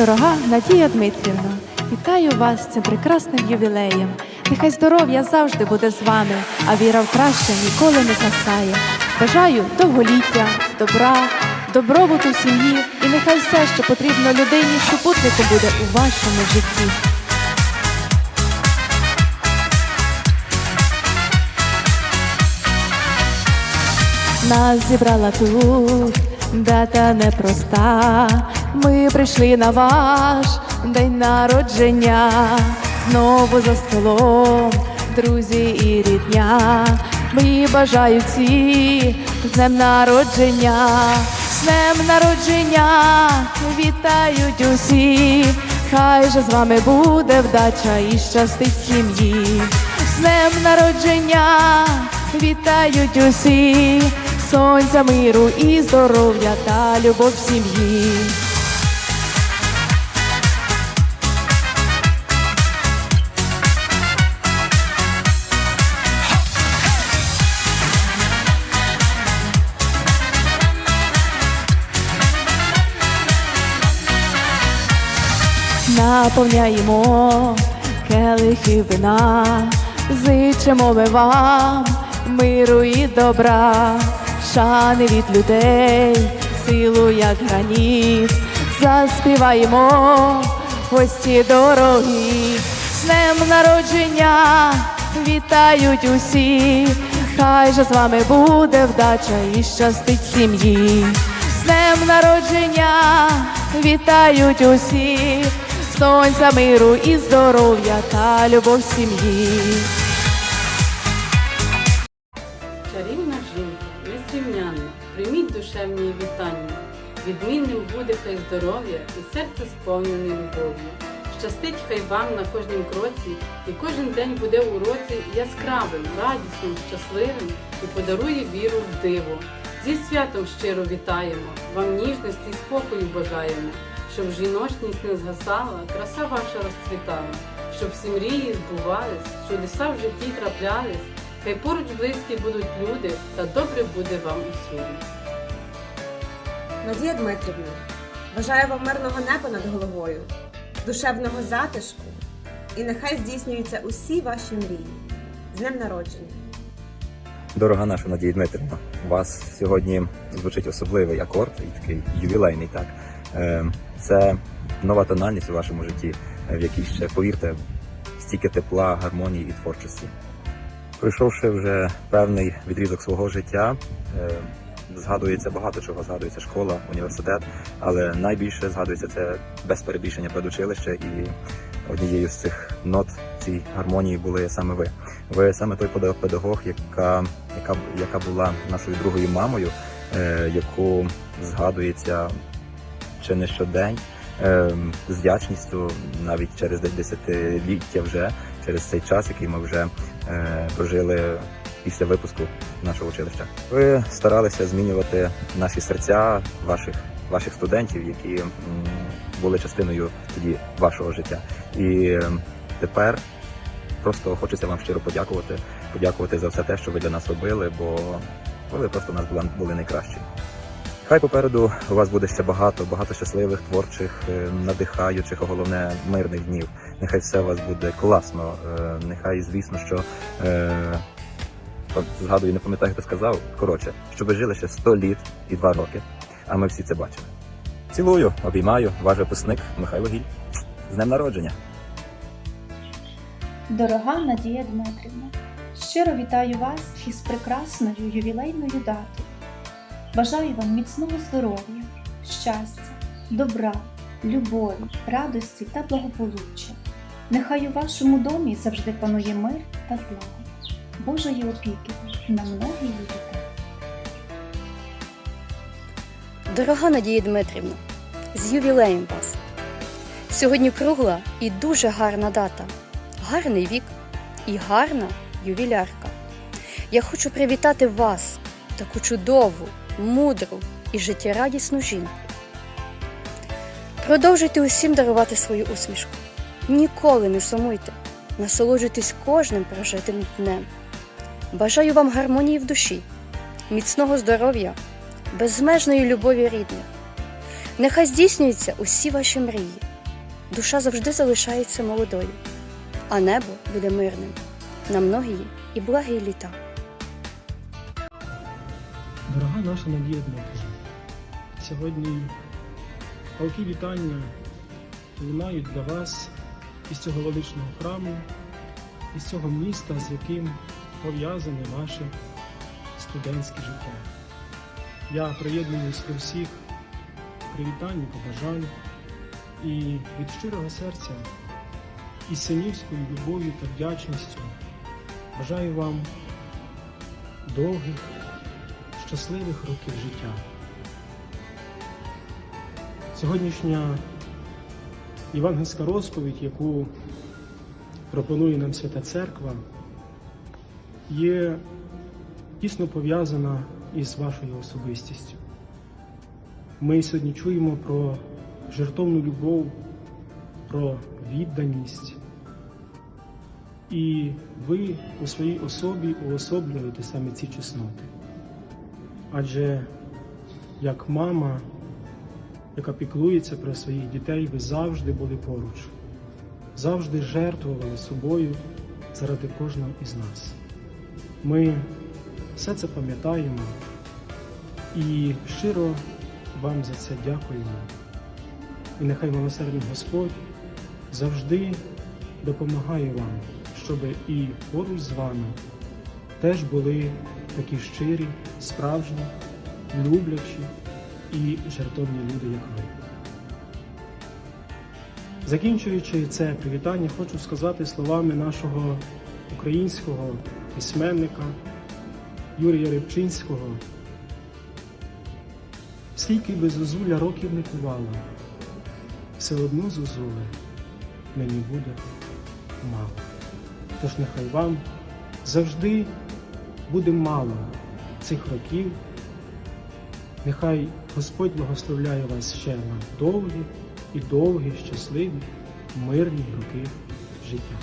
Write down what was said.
Дорога Надія Дмитрівна, вітаю вас з цим прекрасним ювілеєм. Нехай здоров'я завжди буде з вами, а віра в краще ніколи не згасає. Бажаю довголіття, добра, добробуту сім'ї, і нехай все, що потрібно людині, супутником буде у вашому житті. Нас зібрала тут дата непроста. Ми прийшли на ваш день народження, знову за столом, друзі і рідня. Мої бажаю всі з днем народження, з днем народження вітають усі. Хай же з вами буде вдача і щастить сім'ї. З днем народження вітають усі, сонця, миру і здоров'я та любов в сім'ї. Наповняємо келихи вина, зичимо ми вам миру і добра, шани від людей, силу як граніт, заспіваємо гості дорогі, з днем народження вітають усі, хай же з вами буде вдача і щастить сім'ї. З днем народження вітають усі, сонця, миру і здоров'я та любов сім'ї. Чарівна жінка, незрівнянна, прийміть душевні вітання. Відмінним буде хай здоров'я і серце сповнене любов'ю. Щастить хай вам на кожнім кроці, і кожен день буде у році яскравим, радісним, щасливим і подарує віру в диво. Зі святом щиро вітаємо, вам ніжності і спокою бажаємо, щоб жіночність не згасала, краса ваша розцвітала, щоб всі мрії збувались, чудеса в житті траплялись, хай поруч близькі будуть люди, та добре буде вам усюди. Надія Дмитрівна, бажаю вам мирного неба над головою, душевного затишку і нехай здійснюються усі ваші мрії. З днем народження! Дорога наша Надія Дмитрівна, у вас сьогодні звучить особливий акорд і такий ювілейний. Так Е, це нова тональність у вашому житті, е, в якій ще повірте стільки тепла, гармонії і творчості. Пройшовши вже певний відрізок свого життя, е, згадується багато чого. Згадується школа, університет, але найбільше згадується це без перебільшення предучилище, і однією з цих нот цій гармонії були саме ви. Ви саме той педа- педагог, яка, яка, яка була нашою другою мамою, е, яку згадується чи не щодень е, з вдячністю, навіть через десятиліття вже, через цей час, який ми вже е, прожили після випуску нашого училища. Ви старалися змінювати наші серця ваших, ваших студентів, які були частиною тоді вашого життя. І е, тепер просто хочеться вам щиро подякувати, подякувати за все те, що ви для нас робили, бо ви просто у нас були найкращі. Хай попереду у вас буде ще багато, багато щасливих, творчих, е, надихаючих, а головне мирних днів. Нехай все у вас буде класно. е, Нехай, звісно, що е, згадую, не пам'ятаю, хто сказав. Коротше, щоб ви жили ще 100 літ і 2 роки, а ми всі це бачили. Цілую, обіймаю, ваш випускник Михайло Гіль. З днем народження! Дорога Надія Дмитрівна, щиро вітаю вас із прекрасною ювілейною датою. Бажаю вам міцного здоров'я, щастя, добра, любові, радості та благополуччя. Нехай у вашому домі завжди панує мир та злагода, Божої опіки на многі літа. Дорога Надія Дмитрівна, з ювілеєм вас! Сьогодні кругла і дуже гарна дата, гарний вік і гарна ювілярка. Я хочу привітати вас, таку чудову, мудру і життєрадісну жінку. Продовжуйте усім дарувати свою усмішку. Ніколи не сумуйте, насолоджуйтесь кожним прожитим днем. Бажаю вам гармонії в душі, міцного здоров'я, безмежної любові рідних. Нехай здійснюються усі ваші мрії, душа завжди залишається молодою, а небо буде мирним на многії і благі літа. Дорога наша Надія Дмитрівна, сьогодні палки вітання лунають для вас із цього величного храму, із цього міста, з яким пов'язане ваше студентське життя. Я приєднуюсь до всіх привітань, і побажань і від щирого серця із синівською любов'ю та вдячністю бажаю вам довгих щасливих років життя. Сьогоднішня євангельська розповідь, яку пропонує нам Свята Церква, є тісно пов'язана із вашою особистістю. Ми сьогодні чуємо про жертовну любов, про відданість. І ви у своїй особі уособлюєте саме ці чесноти. Адже як мама, яка піклується про своїх дітей, ви завжди були поруч, завжди жертвували собою заради кожного із нас. Ми все це пам'ятаємо і щиро вам за це дякуємо. І нехай милосердний Господь завжди допомагає вам, щоб і поруч з вами теж були такі щирі, справжні, люблячі і жертовні люди, як ви. Закінчуючи це привітання, хочу сказати словами нашого українського письменника Юрія Рибчинського. Скільки би зозуля років не кувала, все одно зозули мені буде мало. Тож нехай вам завжди буде мало цих років. Нехай Господь благословляє вас ще на довгі і довгі, щасливі, мирні роки життя.